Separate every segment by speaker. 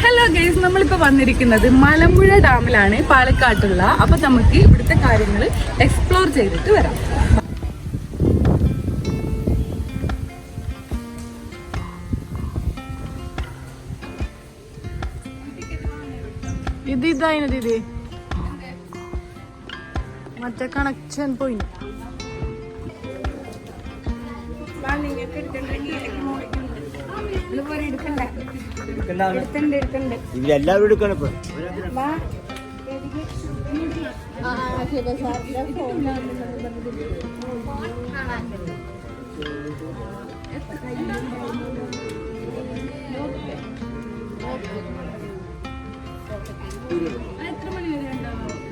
Speaker 1: Hello guys നമ്മളിപ്പോ വന്നിരിക്കുന്നത് മലമ്പുഴ ഡാമിലാണ് പാലക്കാട്ടുള്ള. അപ്പൊ നമുക്ക് ഇവിടുത്തെ കാര്യങ്ങൾ എക്സ്പ്ലോർ ചെയ്തിട്ട് വരാം.
Speaker 2: ഇത് ഇതായിന് ദീദി മറ്റേ കണക്ഷൻ പോയി
Speaker 3: ഇവരെല്ലാവരും എടുക്കണം ഇപ്പൊ.
Speaker 1: ഏട്ടാ ഇവിടൊക്കെ എങ്ങനെയാ നല്ല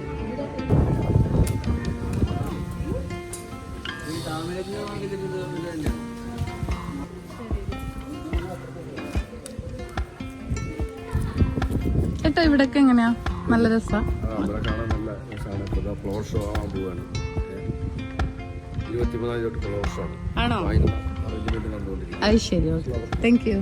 Speaker 4: ഇവിടെ എങ്ങനെയാ? നല്ല ഷോ ആണ്.
Speaker 1: അത് ശരി ഓക്കെ. താങ്ക് യു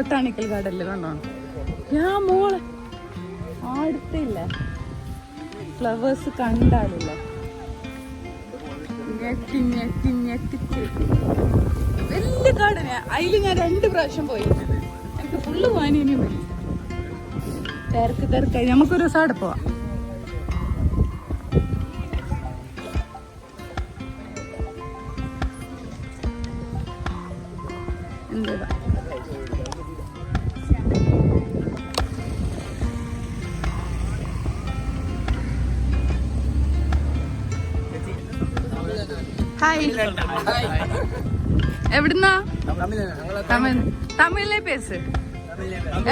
Speaker 1: ബൊട്ടാണിക്കൽ അല്ലേ കണ്ടോ? ഞാൻ മോളെ. അടുത്തില്ല ഫ്ലവേഴ്സ് കണ്ടാലില്ല. ഞെട്ടി ഞെട്ടി ഞെട്ടിച്ച് വലിയ ഗാർഡന. അതിൽ ഞാൻ രണ്ട് പ്രാവശ്യം പോയി. എനിക്ക് ഫുള്ള് വരും. തിരക്ക് തിരക്കായി. നമുക്കൊരു ദിവസം അവിടെ പോവാം. എവിടുന്നാ தமிழ் தமிழ்ல பேசு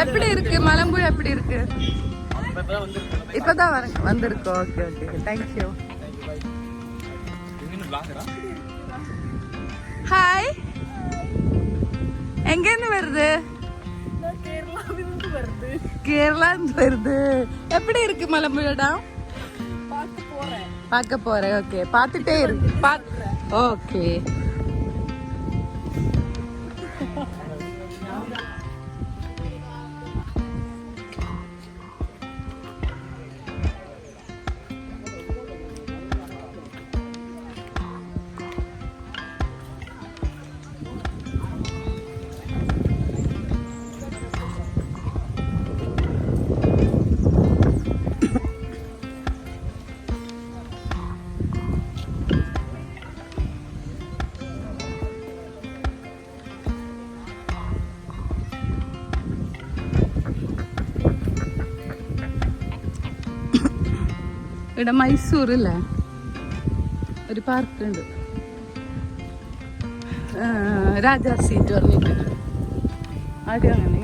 Speaker 1: எப்படி இருக்கு மலம்புழ எப்படி இருக்கு இப்பதான் வர வந்திருக்கோம் ஓகே ஓகே தேங்க்யூ ஹாய் எங்க இருந்து வருது கேரளா இருந்து வருது எப்படி இருக்கு மலம்புழ டாம் பார்க்க போறேன் ஓகே பார்த்துட்டே இருக்கு Okay. ഇവിടെ മൈസൂർ ഒരു പാർക്ക് ഉണ്ട് രാജാ സീറ്റ് പറഞ്ഞിട്ട്. ആദ്യം അങ്ങനെ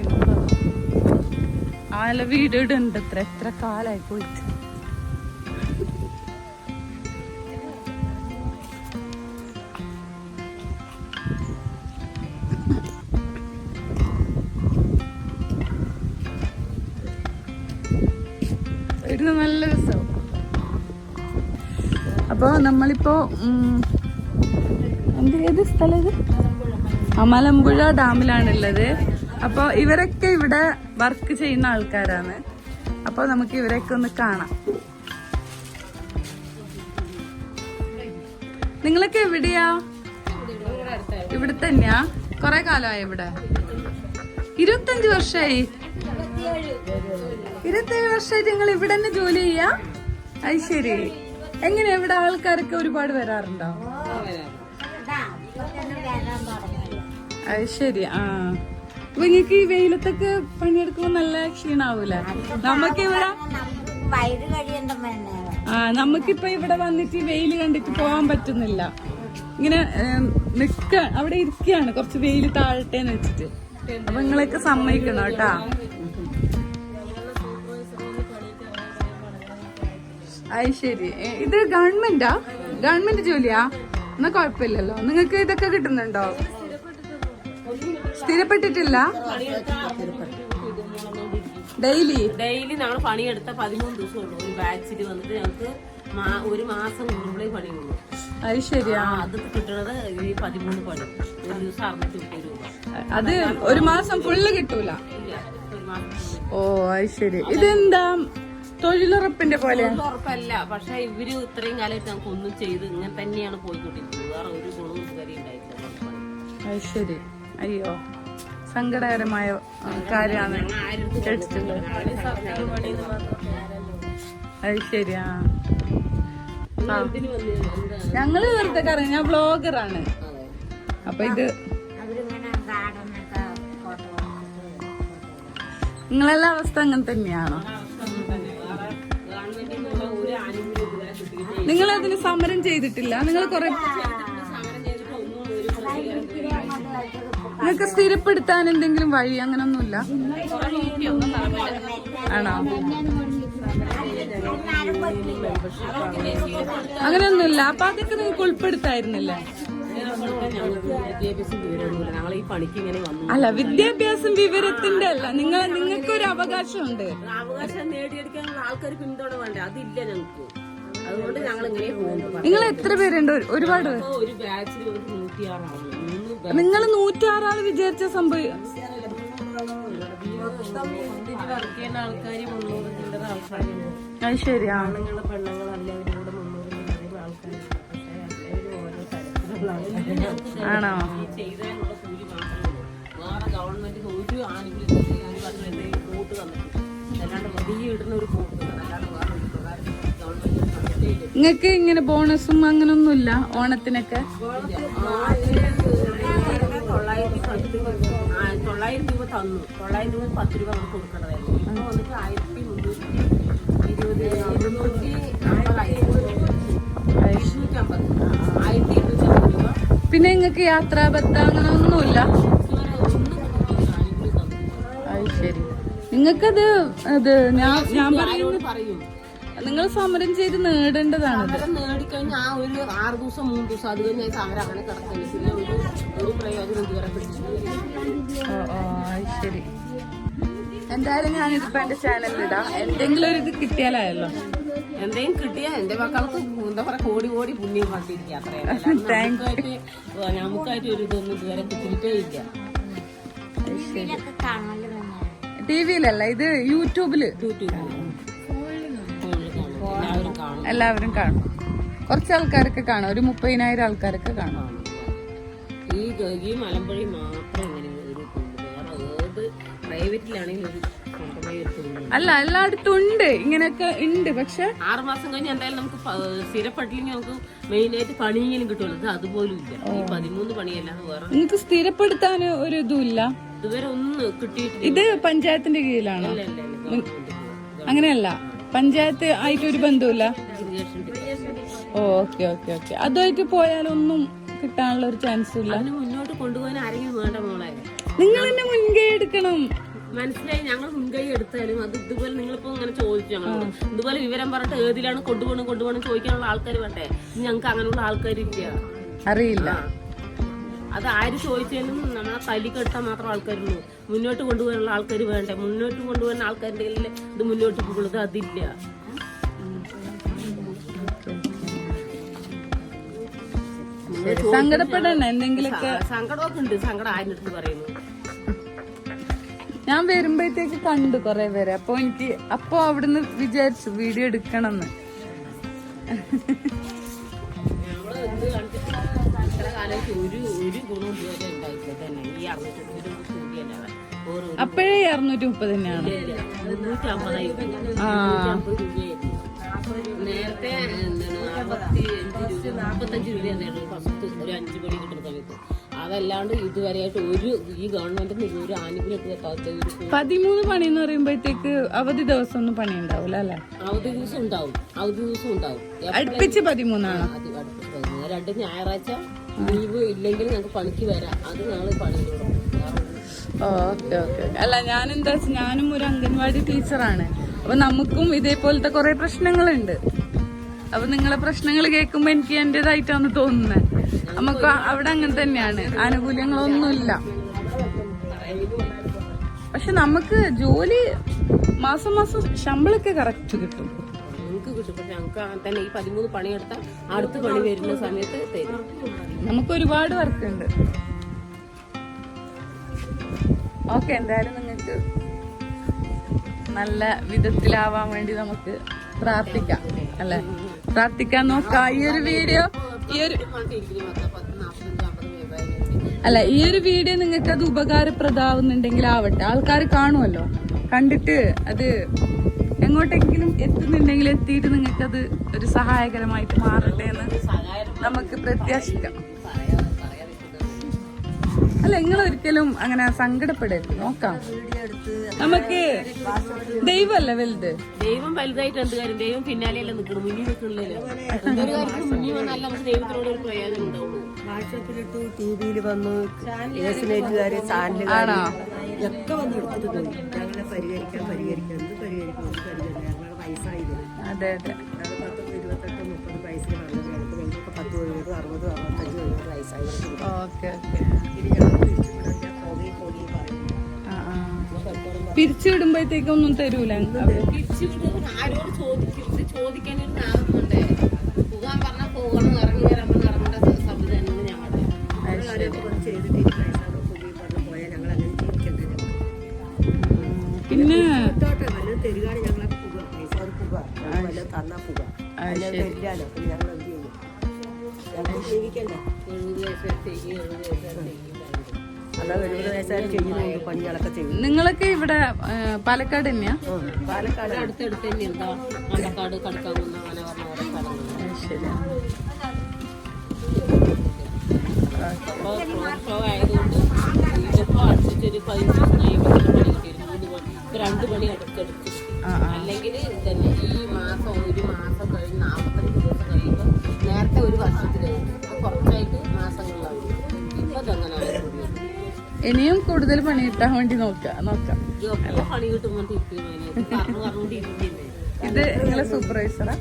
Speaker 1: ആല വീട് ഇടുണ്ട് എത്ര എത്ര കാലായി പോയിട്ട്. നമ്മളിപ്പോ എന്ത് ഏത് സ്ഥലം ഇത്? അമലമ്പുഴ മലമ്പുഴ ഡാമിലാണുള്ളത്. അപ്പൊ ഇവരൊക്കെ ഇവിടെ വർക്ക് ചെയ്യുന്ന ആൾക്കാരാണ്. അപ്പൊ നമുക്ക് ഇവരൊക്കെ ഒന്ന് കാണാം. നിങ്ങളൊക്കെ എവിടെയാ? ഇവിടെ തന്നെയാ കൊറേ കാലമായി ഇവിടെ. ഇരുപത്തഞ്ച് വർഷമായി ഇരുപത്തേഴ് വർഷമായിട്ട് നിങ്ങൾ ഇവിടെ തന്നെ ജോലി ചെയ്യാ? അത് ശരി എങ്ങനെ ഇവിടെ ആൾക്കാരൊക്കെ ഒരുപാട് വരാറുണ്ടോ? അത് ശരി ആ നിങ്ങൾക്ക് ഈ വെയിലത്തൊക്കെ പണിയെടുക്കുമ്പോ നല്ല ക്ഷീണാവൂല നമുക്ക് ഇവിടെ ആ നമുക്കിപ്പൊ ഇവിടെ വന്നിട്ട് ഈ കണ്ടിട്ട് പോകാൻ പറ്റുന്നില്ല. ഇങ്ങനെ നിക്ക അവിടെ ഇരിക്കുകയാണ് കുറച്ച് വെയിൽ താഴട്ടേന്ന് വെച്ചിട്ട്. അപ്പൊ നിങ്ങളൊക്കെ സമ്മതിക്കണം കേട്ടാ. അത് ശരി. ഇത് ഗവൺമെന്റാ? ഗവൺമെന്റ് ജോലിയാ? എന്നാ കുഴപ്പമില്ലല്ലോ. നിങ്ങൾക്ക് ഇതൊക്കെ കിട്ടുന്നുണ്ടോ? സ്ഥിരപ്പെട്ടിട്ടില്ല? ഡെയിലി?
Speaker 5: ഡെയിലി ഞങ്ങൾ പണിയെടുത്ത പതിമൂന്ന് ദിവസം ഉള്ളൂ. ഒരു ബാച്ചിൽ വന്നിട്ട് ഞങ്ങൾക്ക് ഒരു മാസം കൂടുമ്പോഴേ പണി ഉള്ളൂ
Speaker 1: അത് ശരിയാ.
Speaker 5: അത് കിട്ടുന്നത് ഈ പതിമൂന്ന് പണി. ഒരു ദിവസം അറുന്നൂറ്റി രൂപ.
Speaker 1: അത് ഒരു മാസം ഫുള്ള് കിട്ടൂല. ഓ അത് ശരി. ഇതെന്താ? തൊഴിലുറപ്പിന്റെ പോലെ.
Speaker 5: ഉറപ്പല്ല പക്ഷെ ഇവർ ഇത്രയും കാലമായിട്ട് നമുക്ക് ഒന്നും ചെയ്ത് ഇങ്ങനെ തന്നെയാണ് പോയിക്കൊണ്ടിരിക്കുന്നത്. വേറെ ഒരു ഗുണവും ഇതുവരെ ഉണ്ടായിട്ടില്ല.
Speaker 1: അത് ശരി. അയ്യോ. സങ്കടകരമായ കാര്യമാണ് കേട്ടിട്ടുള്ളത്. അത് ശരിയാ. ഞങ്ങൾ വെറുതെ കറങ്ങി ഞാൻ ബ്ലോഗറാണ് അപ്പൊ ഇത് നിങ്ങളെല്ലാം അവസ്ഥ അങ്ങനെ തന്നെയാണോ? നിങ്ങൾ അതിന് സമരം ചെയ്തിട്ടില്ല. നിങ്ങൾ കുറെ നിങ്ങൾക്ക് സ്ഥിരപ്പെടുത്താൻ എന്തെങ്കിലും വഴി അങ്ങനെ അങ്ങനൊന്നുമില്ല? ആണോ? അങ്ങനെയൊന്നുമില്ല അപ്പൊ അതൊക്കെ നിങ്ങൾക്ക് ഉൾപ്പെടുത്തായിരുന്നില്ലേ? അല്ല വിദ്യാഭ്യാസം വിവരത്തിന്റെ അല്ല. നിങ്ങൾ നിങ്ങൾക്ക് ഒരു അവകാശമുണ്ട്.
Speaker 5: അവകാശം നേടിയെടുക്കാനുള്ള ആൾക്കാർ പിന്തുണ വേണ്ടേ? അതില്ല ഞങ്ങൾക്ക് അതുകൊണ്ട് ഞങ്ങൾ ഇങ്ങനെ പോകുന്നു.
Speaker 1: നിങ്ങൾ എത്ര പേരുണ്ട്? ഒരു- ഒരുപാട് പേര്?
Speaker 5: നൂറ്റി ഒരു ബാച്ചിൽ വന്നിട്ട് നൂറ്റിയാറാണ് മൂന്ന് ബാ-
Speaker 1: നിങ്ങൾ നൂറ്റാറാൾ വിചാരിച്ച സംഭവം
Speaker 5: ഒന്നിച്ച് വർക്ക് ചെയ്യുന്ന ആൾക്കാർ മുന്നൂറ് ചില്ലറ ആൾക്കാരുണ്ട്.
Speaker 1: അത് ശരിയാ
Speaker 5: ആണുങ്ങൾ പെണ്ണുങ്ങൾ എല്ലാവരും കൂടെ മുന്നൂറ് ചില്ലറ ആൾക്കാർ പക്ഷേ എല്ലാവരും ഓരോ തരത്തിലുള്ള ആൾക്കാരാണ്
Speaker 1: ആണോ
Speaker 5: ഈ ചെയ്തതിനുള്ള കൂലി മാത്രമേ ഉള്ളൂ. വേറെ ഗവൺമെന്റിന് ഒരു ആനുകൂല്യം എന്തെങ്കിലും കൂട്ട് തന്നിട്ടുണ്ട്. അല്ലാണ്ട് വലിയ ഇടുന്ന ഒരു കൂട്ട്
Speaker 1: നിങ്ങൾക്ക് ഇങ്ങനെ ബോണസും അങ്ങനൊന്നുമില്ല? ഓണത്തിനൊക്കെ?
Speaker 5: തൊള്ളായിരം രൂപ തന്നു തൊള്ളായിരം രൂപ നമുക്ക് വന്നിട്ട്
Speaker 1: പിന്നെ നിങ്ങൾക്ക് യാത്രാബദ്ധ അങ്ങനെ ഒന്നുമില്ല അത് ശരി. നിങ്ങൾക്കത് അത് ഞാൻ ഞാൻ പറയുന്നത് നിങ്ങൾ സമരം ചെയ്ത് നേടേണ്ടതാണ്
Speaker 5: സമരം നേടിക്കഴിഞ്ഞാൽ ആ ഒരു ആറ് ദിവസം മൂന്ന് ദിവസം അത് കഴിഞ്ഞാൽ ഈ സമരം അങ്ങനെ കിടക്കുന്നു പിന്നെ ഒരു ഒരു പ്രയോജനം ഇതുവരെ പിടിച്ചു
Speaker 1: ഓ ഓ അത് ശരി. എന്തായാലും ഞാനിതിപ്പോ എന്റെ ചാനലിലിടാം എന്തെങ്കിലും ഒരു ഇത് കിട്ടിയാലായല്ലോ.
Speaker 5: എന്തെങ്കിലും കിട്ടിയാ എന്റെ മക്കൾക്ക് എന്താ പറയാ കോടി കോടി പുണ്യം കണ്ടിരിക്കുക അത്രയല്ല നമുക്കായിട്ട് നമുക്കായിട്ട് ഒരു ഇതൊന്നും ഇതുവരെ കിട്ടിയിട്ടേ ഇല്ല.
Speaker 1: ടി വിയിലല്ല ഇത് യൂട്യൂബിൽ.
Speaker 5: യൂട്യൂബിൽ എല്ലാവരും കാണും.
Speaker 1: കുറച്ച് ആൾക്കാരൊക്കെ കാണും. ഒരു മുപ്പതിനായിരം ആൾക്കാരൊക്കെ കാണും.
Speaker 5: ഈ ഈ മലമ്പുഴി മാത്രം.
Speaker 1: അല്ല എല്ലായിടത്തും ഉണ്ട്. ഇങ്ങനെയൊക്കെ ഉണ്ട്. പക്ഷെ
Speaker 5: ആറ് മാസം കഴിഞ്ഞ് എന്തായാലും നമുക്ക് സ്ഥിരപ്പെട്ടില്ലെങ്കിൽ നമുക്ക് മെയിൻ ആയിട്ട് പണിയെങ്കിലും കിട്ടുമല്ലോ. ഇത് അതുപോലും ഇല്ല. ഈ പതിമൂന്ന് പണിയല്ലാതെ വേറെ
Speaker 1: നിങ്ങൾക്ക് സ്ഥിരപ്പെടുത്താൻ ഒരു ഇതുമില്ല.
Speaker 5: ഇതുവരെ ഒന്നും കിട്ടിയിട്ടില്ല.
Speaker 1: ഇത് പഞ്ചായത്തിന്റെ കീഴിലാണോ? അങ്ങനെയല്ല. പഞ്ചായത്ത് ആയിട്ട് ഒരു ബന്ധമില്ല. Okay okay okay. അതുമായിട്ട് പോയാലൊന്നും കിട്ടാനുള്ള ഒരു ചാൻസ് ഇല്ല.
Speaker 5: അതിന് മുന്നോട്ട് കൊണ്ടുപോകാൻ ആരെങ്കിലും വേണ്ട മോളെ.
Speaker 1: നിങ്ങൾ എന്നെ മുൻകൈ എടുക്കണം.
Speaker 5: മനസ്സിലായി? ഞങ്ങൾ മുൻകൈ എടുത്താലും അത് ഇതുപോലെ നിങ്ങളിപ്പോ ഇങ്ങനെ ചോദിച്ചു ഞങ്ങളോട്. ഇതുപോലെ വിവരം പറഞ്ഞിട്ട് ഏതിലാണ് കൊണ്ടുപോകണം കൊണ്ടുപോകണം ചോദിക്കാനുള്ള ആൾക്കാർ വേണ്ടേ? ഞങ്ങൾക്ക് അങ്ങനെയുള്ള ആൾക്കാരില്ല.
Speaker 1: അറിയില്ല.
Speaker 5: അത് ആര് ചോദിച്ചാലും നമ്മളെ തല്ലിക്കെടുത്താൽ മാത്രം ആൾക്കാരുള്ളൂ. മുന്നോട്ട് കൊണ്ടുപോകാനുള്ള ആൾക്കാർ വേണ്ടേ? മുന്നോട്ട് കൊണ്ടുപോകാൻ ആൾക്കാരുടെ ഇത് മുന്നോട്ട് പോകുന്നത് അതില്ല.
Speaker 1: സങ്കടപ്പെടണ
Speaker 5: എന്തെങ്കിലൊക്കെ സങ്കടമൊക്കെ ഉണ്ട്. സങ്കടം ആരുടെ പറയുന്നു?
Speaker 1: ഞാൻ വരുമ്പോഴത്തേക്ക് കണ്ടു കൊറേ പേരെ. അപ്പൊ എനിക്ക് അപ്പൊ അവിടുന്ന് വിചാരിച്ചു വീഡിയോ
Speaker 5: എന്ത് കണ്ടിട്ട് ഒരു ഒരു ഗുണവും ഇതുവരെ ഉണ്ടായിട്ടില്ല. തന്നെ ഈ അറുന്നൂറ്റി കൂടിയല്ലാതെ
Speaker 1: അപ്പോഴേ അറുന്നൂറ്റി മുപ്പത് തന്നെയാണ്.
Speaker 5: നൂറ്റി അമ്പതായി നേരത്തെ എന്താണ് അഞ്ച് നാൽപ്പത്തഞ്ച് രൂപയാണ് ഫസ്റ്റ് ഒരു അഞ്ച് മണി കിട്ടുന്ന സമയത്ത്. അതല്ലാണ്ട് ഇതുവരെയായിട്ട് ഒരു ഈ ഗവൺമെന്റിൽ ഒരു ആനുകൂല്യം എത്താത്ത
Speaker 1: പതിമൂന്ന് പണി എന്ന് പറയുമ്പോഴത്തേക്ക് അവധി ദിവസം ഒന്നും പണി ഉണ്ടാവൂല അല്ലെ?
Speaker 5: അവധി ദിവസം ഉണ്ടാവും. അവധി ദിവസം ഉണ്ടാവും.
Speaker 1: അടുപ്പിച്ച് പതിമൂന്നാണ്.
Speaker 5: രണ്ട് ഞായറാഴ്ച ഇല്ലെങ്കിൽ
Speaker 1: ഓക്കെ ഓക്കെ. അല്ല ഞാൻ എന്താ ഞാനും ഒരു അംഗൻവാടി ടീച്ചറാണ്. അപ്പൊ നമുക്കും ഇതേപോലത്തെ കുറെ പ്രശ്നങ്ങളുണ്ട്. അപ്പൊ നിങ്ങളെ പ്രശ്നങ്ങൾ കേൾക്കുമ്പോ എനിക്ക് എന്റേതായിട്ടാണ് തോന്നുന്നത് നമുക്ക് അവിടെ അങ്ങനെ തന്നെയാണ്. ആനുകൂല്യങ്ങളൊന്നുമില്ല. പക്ഷെ നമുക്ക് ജോലി മാസം മാസം ശമ്പളൊക്കെ കറക്റ്റ് കിട്ടും.
Speaker 5: തന്നെ ഈ പതിമൂന്ന് പണിയെടുത്താൽ അടുത്ത പണി വരുന്ന സമയത്ത് തരും.
Speaker 1: നമുക്ക് ഒരുപാട് വർക്ക് ഉണ്ട് ഓക്കെ എന്തായാലും നിങ്ങൾക്ക് നല്ല വിധത്തിലാവാൻ വേണ്ടി നമുക്ക് പ്രാർത്ഥിക്കാം അല്ലെ? പ്രാർത്ഥിക്കാൻ നോക്കാം. ഈ ഒരു വീഡിയോ ഈ ഒരു അല്ല ഈ ഒരു വീഡിയോ നിങ്ങൾക്ക് അത് ഉപകാരപ്രദമാവുന്നുണ്ടെങ്കിൽ ആവട്ടെ. ആൾക്കാർ കാണുമല്ലോ. കണ്ടിട്ട് അത് എങ്ങോട്ടെങ്കിലും എത്തുന്നുണ്ടെങ്കിൽ എത്തിയിട്ട് നിങ്ങൾക്ക് അത് ഒരു സഹായകരമായിട്ട് മാറട്ടെ എന്ന് നമുക്ക് പ്രത്യാശിക്കാം. അല്ല നിങ്ങൾ ഒരിക്കലും അങ്ങനെ സങ്കടപ്പെടരുത്. നോക്കാം. നമുക്ക് ദൈവമല്ല വലുത്.
Speaker 5: ദൈവം വലുതായിട്ട് എന്ത് കാര്യം? ദൈവം പിന്നാലെയല്ലേ നിൽക്കണം മുന്നിൽ നിൽക്കണില്ലല്ലോ എന്തൊരു കാര്യത്തിന് മുന്നിൽ വന്നാൽ നമുക്ക് ദൈവത്തിനോട് ഒരു പ്രയോജനം ഉണ്ടാവുള്ളൂ
Speaker 6: വാട്സാപ്പിലിട്ട് ടി വിയിൽ വന്നു ചാനലുകാര്
Speaker 1: ആണോ?
Speaker 6: ഒക്കെ വന്ന് എടുത്തിട്ട് പോയി. ഞങ്ങളെ പരിഹരിക്കാൻ പരിഹരിക്കാം എഴുപത് അതെ
Speaker 1: ഓക്കെ പിരിച്ചുവിടുമ്പോഴത്തേക്കൊന്നും തരൂല.
Speaker 6: അവർ
Speaker 1: നിങ്ങളൊക്കെ ഇവിടെ പാലക്കാട് തന്നെയാ?
Speaker 6: പാലക്കാട്
Speaker 5: അടുത്തടുത്ത് മണ്ണക്കാട് കടക്കാവുന്ന രണ്ട് അല്ലെങ്കിൽ ഈ മാസം ഒരു മാസം ദിവസം നേരത്തെ ഒരു ഇപ്പോൾ കുറച്ചായിട്ട്
Speaker 1: ഇനിയും കൂടുതൽ പണി കിട്ടാൻ വേണ്ടി നോക്കാം നോക്കാം. ഇത് നിങ്ങളെ സൂപ്പർവൈസറാ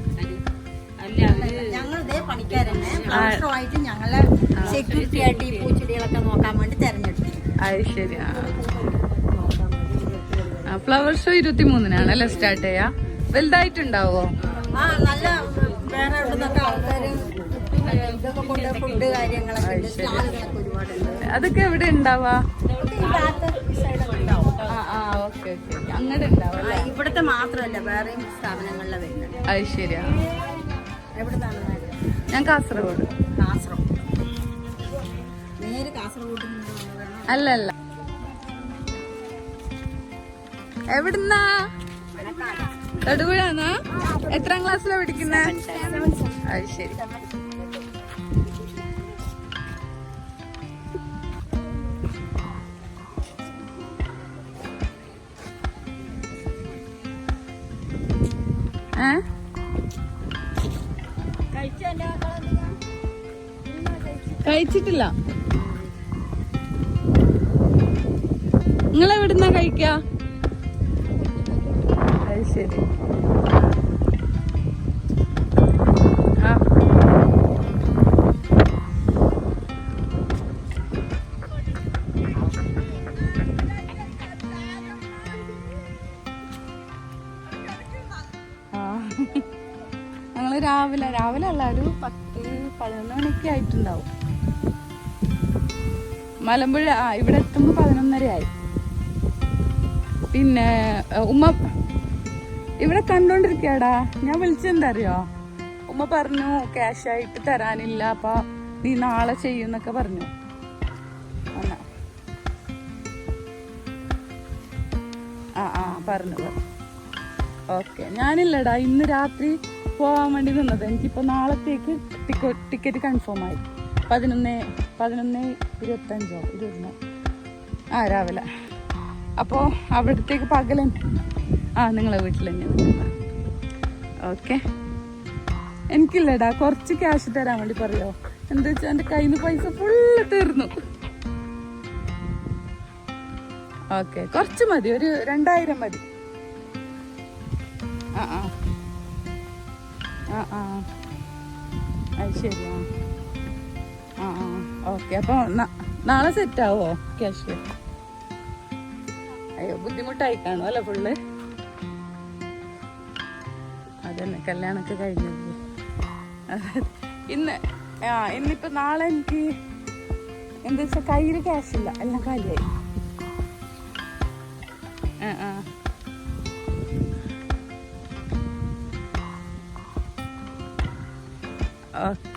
Speaker 7: ഞങ്ങളിതേ പണിക്കാരനെ ഞങ്ങളെ സെക്യൂരിറ്റി ആയിട്ട് ഈ പൂച്ചെടികളൊക്കെ നോക്കാൻ വേണ്ടി തെരഞ്ഞെടുത്തു.
Speaker 1: അത് ശരി ആ. ഫ്ലവർ ഷോ ഇരുപത്തി മൂന്നിനാണ് അല്ലേ സ്റ്റാർട്ട് ചെയ്യാ? വലുതായിട്ടുണ്ടാവോ?
Speaker 7: ആ നല്ല വേറെ ആൾക്കാര്
Speaker 1: അതൊക്കെ എവിടെ ഉണ്ടാവാ? ആ,
Speaker 7: മാത്രമല്ല വേറെയും സ്ഥാപനങ്ങളിലെ വരുന്നത്
Speaker 1: അത് ശരിയാ. ഞാൻ കാസർഗോഡ്.
Speaker 7: കാസർഗോഡ്. നേരെ കാസർഗോഡ് നിന്ന് വന്നതാണ്?
Speaker 1: അല്ല അല്ല എവിടുന്നാ തൊടുപുഴന്നാ എത്രാം ക്ലാസ്സിലാ പഠിക്കുന്നേ? അത് ശരി. കഴിച്ചിട്ടില്ല. നിങ്ങൾ എവിടുന്നാ കഴിക്ക ശരി. മലമ്പുഴ ആ ഇവിടെ എത്തുമ്പോൾ പതിനൊന്നര ആയി പിന്നെ ഉമ്മ ഇവിടെ കണ്ടോണ്ടിരിക്കടാ ഞാൻ വിളിച്ചെന്താ അറിയോ ഉമ്മ പറഞ്ഞു ക്യാഷ് ആയിട്ട് തരാനില്ല അപ്പൊ നീ നാളെ ചെയ്യുന്നൊക്കെ പറഞ്ഞു. ആ ആ പറഞ്ഞു പറഞ്ഞു. ഓക്കെ ഞാനില്ലടാ. ഇന്ന് രാത്രി പോവാൻ വേണ്ടി നിന്നത്. എനിക്കിപ്പോ നാളത്തേക്ക് ടിക്കറ്റ് കൺഫേം ആയി. പതിനൊന്ന് പതിനൊന്ന് ഇരുപത്തഞ്ചോ ഇരുപതിനോ ആ രാവിലെ. അപ്പോൾ അവിടത്തേക്ക് പകലൻ ആ നിങ്ങളെ വീട്ടിൽ തന്നെ ഓക്കെ. എനിക്കില്ലടാ കുറച്ച് ക്യാഷ് തരാൻ വേണ്ടി പറയോ? എന്താ വെച്ചാൽ എന്റെ കയ്യിൽ നിന്ന് പൈസ ഫുള്ള് തീർന്നു. ഓക്കെ കുറച്ച് മതി. ഒരു രണ്ടായിരം മതി. ആ ആ. ആ ആ. അത് ശരി ആ ഓക്കെ അപ്പൊ ന- നാളെ സെറ്റ് ആവോ ക്യാഷ് അയ്യോ ബുദ്ധിമുട്ടായി കാണും അല്ലേ ഫുള്ള് അതന്നെ കല്യാണമൊക്കെ കഴിഞ്ഞു. ഇന്ന് ആ ഇന്നിപ്പോ നാളെ എനിക്ക് എന്താ വെച്ചാ കയ്യിൽ ക്യാഷ് ഇല്ല. എല്ലാം കാലിയായി. ആ ആ. Okay.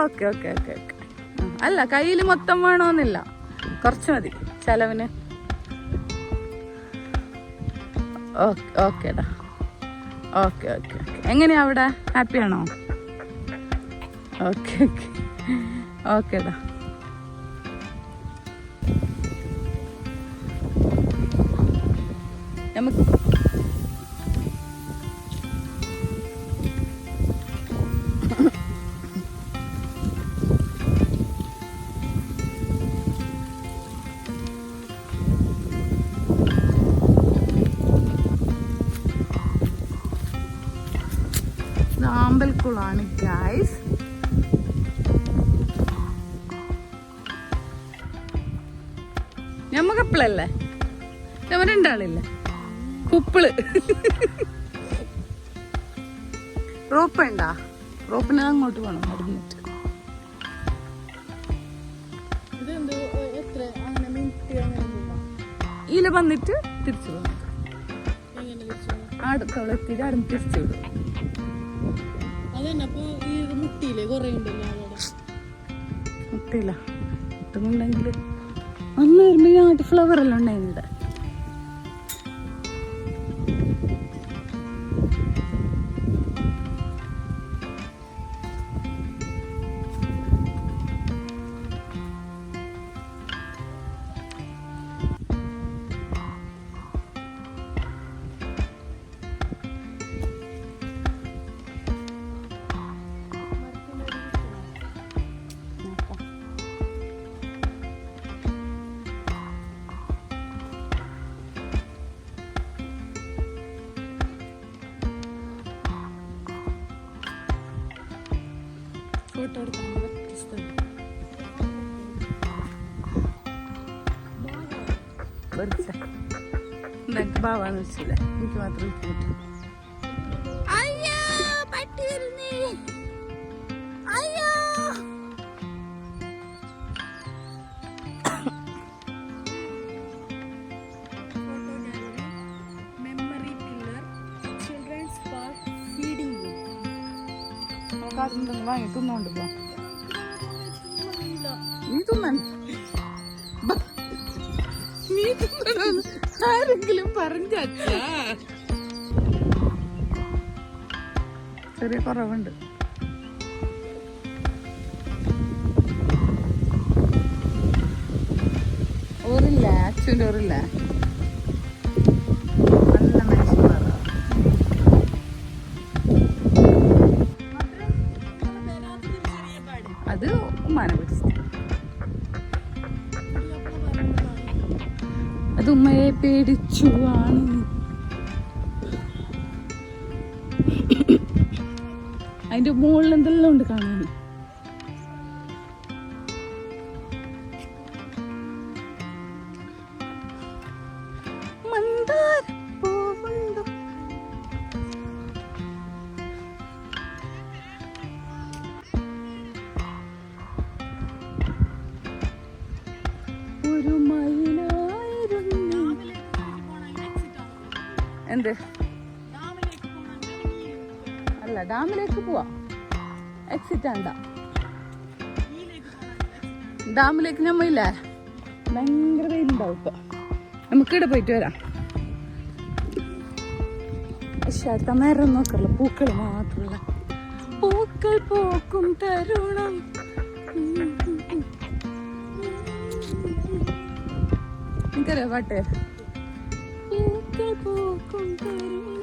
Speaker 1: Okay okay okay okay. അല്ല കയ്യിൽ മൊത്തം വേണമെന്നില്ല കുറച്ച് മതി. ചെലവിന്. ഓക്കെ ഓക്കേടാ ഓക്കെ ഓക്കെ ഓക്കെ. എങ്ങനെയാ അവിടെ? ഹാപ്പി ആണോ? Okay okay. ഓക്കേടാ നമുക്ക് കപ്പിളല്ലേ ഞമ്മ രണ്ടാളില്ലേ? കുപ്പിൾ. റോപ്പ് വേണ്ട റോപ്പിന് അങ്ങോട്ട് വേണം അടിഞ്ഞിട്ട്
Speaker 2: ഇതെന്ത് എത്ര? അങ്ങനെ മിനിറ്റ്?
Speaker 1: ഇതിൽ വന്നിട്ട് തിരിച്ചു പോകും അടുത്തോളം എത്തിയിട്ട് തിരിച്ചു വിടും.
Speaker 2: മുട്ടിയില്ലേ
Speaker 1: മുട്ടുന്നുണ്ടെങ്കിൽ അന്ന് വരുമ്പോ ഈ ആട്ട് ഫ്ലവർ എല്ലാം ഉണ്ടായിരുന്നില്ല വെറുതെ നിനക്ക് ഭാവാന്ന് വെച്ചില്ല എനിക്ക് മാത്രം കുറവുണ്ട്. ഓറില്ല അച്ഛന്റെ ഓറില്ല നല്ല മനുഷ്യന്മാരാ. അത് ഉമ്മാനെ പിടിച്ചു അത് ഉമ്മയെ പേടിച്ചു ആണ്. മുകളിൽ എന്തെല്ലാം ഉണ്ട് കാണാൻ? ആണ്ട ഡാമിലേക്ക് നമ്മ ഇല്ലേ ഭയങ്കര വെയിലുണ്ടാവും ഇപ്പൊ. നമുക്ക് ഇവിടെ പോയിട്ട് വരാം. പക്ഷേ മരം നോക്കല്ല പൂക്കൾ മാത്രമല്ല പൂക്കൾ പോക്കും തരുണം. എനിക്കറിയാം പാട്ട്? പൂക്കൾ പോക്കും തരുണം.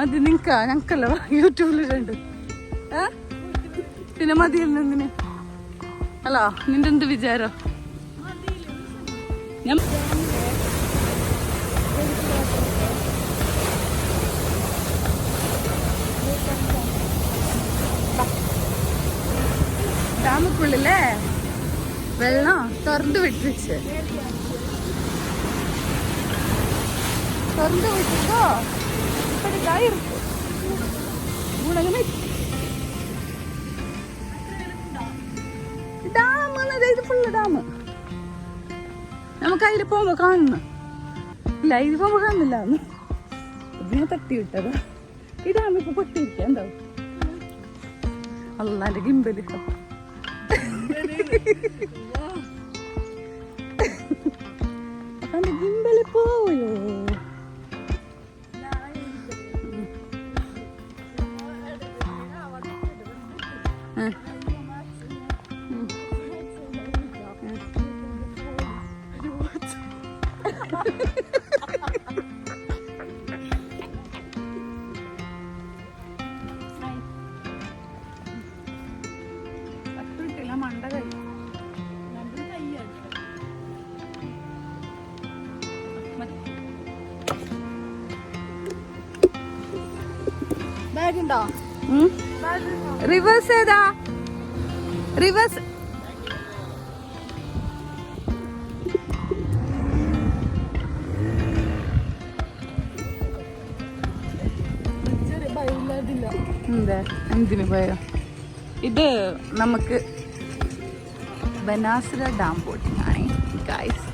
Speaker 1: മതി നിങ്ങക്ക ഞങ്ങക്കല്ലോ യൂട്യൂബിലിട്ടുണ്ട് ഏ? പിന്നെ മതിയല്ലോ എന്തിന് അല്ലോ നിന്റെ എന്ത് വിചാരം? ഞാൻ ഡാമുക്കുള്ളില്ലേ വെള്ളം തുറന്നു വിട്ടിച്ച് തുറന്നു വിട്ടിട്ടോ ಗಾಯ ಇರುತ್ತೆ ಗುಣಗನೇ ഡാം ഇത് ഫുള്ള് ഡാം നമുക്ക് അതിൽ പോകുമ്പോൾ കാണുന്നു ഇല്ല ഇത് പോകുമ്പോൾ കാണുന്നില്ല ഇതിനെ തട്ടി വിട്ടത് ഈ ഇപ്പൊ പൊട്ടിയിരിക്കുക
Speaker 2: എന്തോ അല്ലാണ്ട്
Speaker 1: ഗിമ്പലിട്ടോ ഏതാ? റിവേഴ്സ് എന്താ? എന്തിനു പോയോ? ഇത് നമുക്ക് ബനാസുര ഡാം ബോട്ടിംഗ് ആണ് ഗൈസ്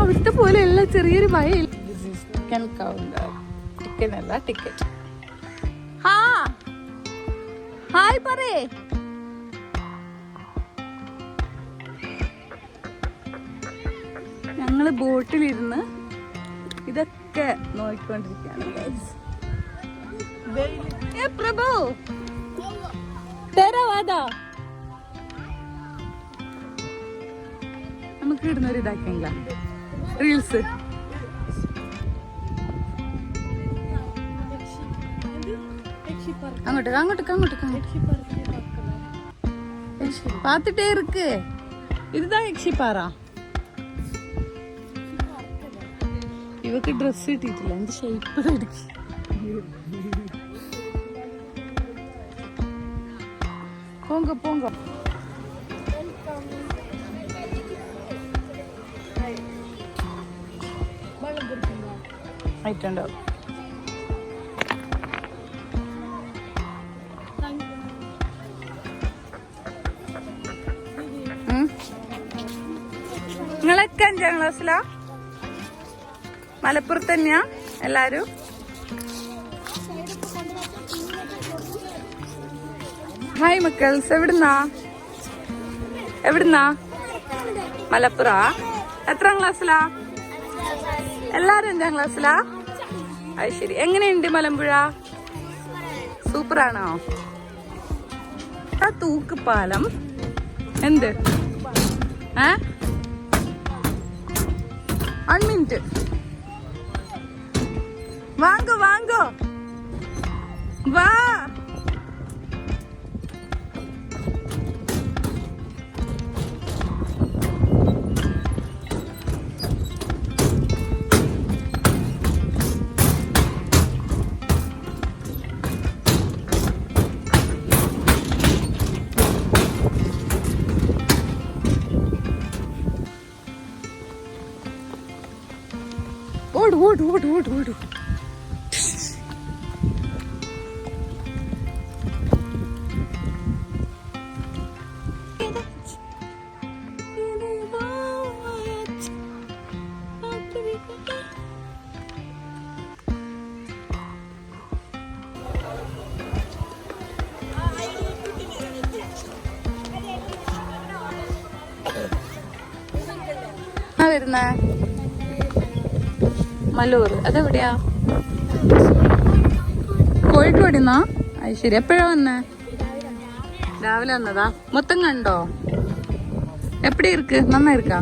Speaker 1: അവിടുത്തെ പോലെ അല്ല ചെറിയൊരു ഭയം ടിക്കറ്റ് അല്ല ടിക്കറ്റ് ഹായ് പറയേ. ഞങ്ങൾ ബോട്ടിലിരുന്ന് ഇതൊക്കെ നോക്കിക്കൊണ്ടിരിക്കുകയാണ് നമുക്ക് ഇടുന്നൊരു ഇതാക്കിയെങ്കില? റീൽസ്. அங்கிட்டு அங்கிட்டு அங்கிட்டு அங்கிட்டு பார்த்துட்டே இருக்கு. இதுதான் எக்ஸி பாரா. இவக்கு ட்ரெஸ் இட்டிட்டு அந்த ஷேப் இருக்கு. போங்க போங்க. ரைட் அண்ட் നിങ്ങളൊക്കെ അഞ്ചാം ക്ലാസ്സിലാ മലപ്പുറത്ത് തന്നെയാ എല്ലാരും. ഹായ് മക്കൾസ് എവിടുന്നാ? എവിടുന്നാ? മലപ്പുറ. എത്രാം ക്ലാസ്സിലാ എല്ലാരും അഞ്ചാം ക്ലാസ്സിലാ അത് ശരി. എങ്ങനെയുണ്ട് മലമ്പുഴ? സൂപ്പറാണോ? ആ തൂക്കുപാലം. എന്ത്? ഏ? அன்மின்ட்டு வாங்க வாங்க. வா. ഓട് ഓടു ഓടു. വരുന്നേ? മലൂർ. അതെവിടെയാ? കോഴിക്കോട് നിന്നാ അത് ശരി. എപ്പോഴാ വന്നേ? രാവിലെ വന്നതാ. മൊത്തം കണ്ടോ? എപ്പടി ഇരിക്ക്? നന്നായി ഇരിക്കാ.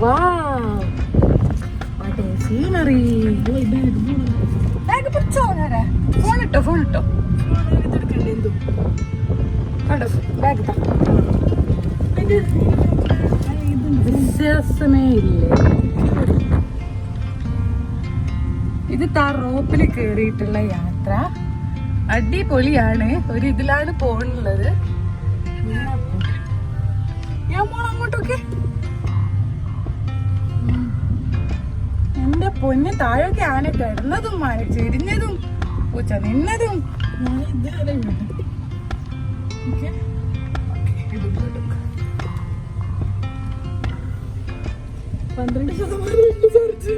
Speaker 1: ഫോണിട്ടോ ബാഗ് ഫോൺ ഇട്ടോ ഫോൺ ബാഗ് ഇല്ലേ? ഇത് താ റോപ്പിൽ കേറിയിട്ടുള്ള യാത്ര. അടിപൊളിയാണ്. ഒരു ഇതിലാണ് പോണുള്ളത്. ഞാൻ പോണം അങ്ങോട്ടൊക്കെ. എന്റെ പൊന്ന് താഴൊക്കെ ആന കിടന്നതും ആന ചെരിഞ്ഞതും പൂച്ച നിന്നതും. ഞാൻ ഇതുവരെ പന്ത്രണ്ട്. ശതമാനം ചാർജ്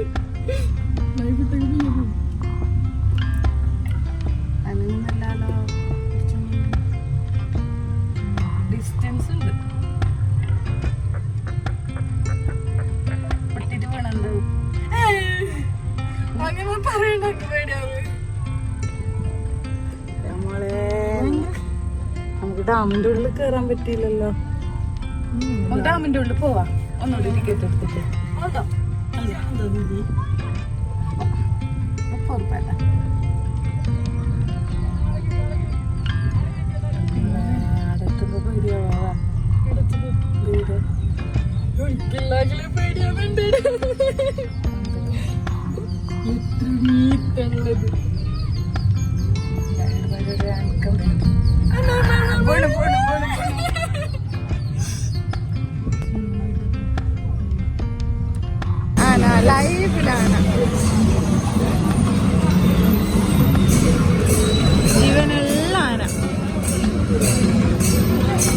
Speaker 1: അങ്ങനൊന്നല്ലാലോ ഡിസ്റ്റൻസ് ഉണ്ട് പൊട്ടിട്ട് വേണല്ലോ അങ്ങനെ പറയണ്ട പേടിയാവ് നമ്മളെ നമുക്ക് ഡാമിന്റെ ഉള്ളിൽ കേറാൻ പറ്റിയില്ലല്ലോ. ഡാമിന്റെ ഉള്ളിൽ പോവാ. ഒന്നുകൂടി ടിക്കറ്റ് എടുത്തിട്ട്. മുപ്പത് ഉറുപ്പ അടുത്തുമ്പോ പോണു പേടിയാവുന്നുണ്ട് ആന ലൈവിലാണ്. ജീവനുള്ള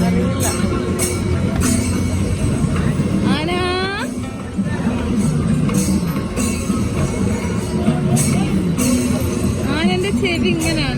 Speaker 1: അറിയില്ല. ആന? ആനന്റെ ചെവി ഇങ്ങനെയാണല്ലേ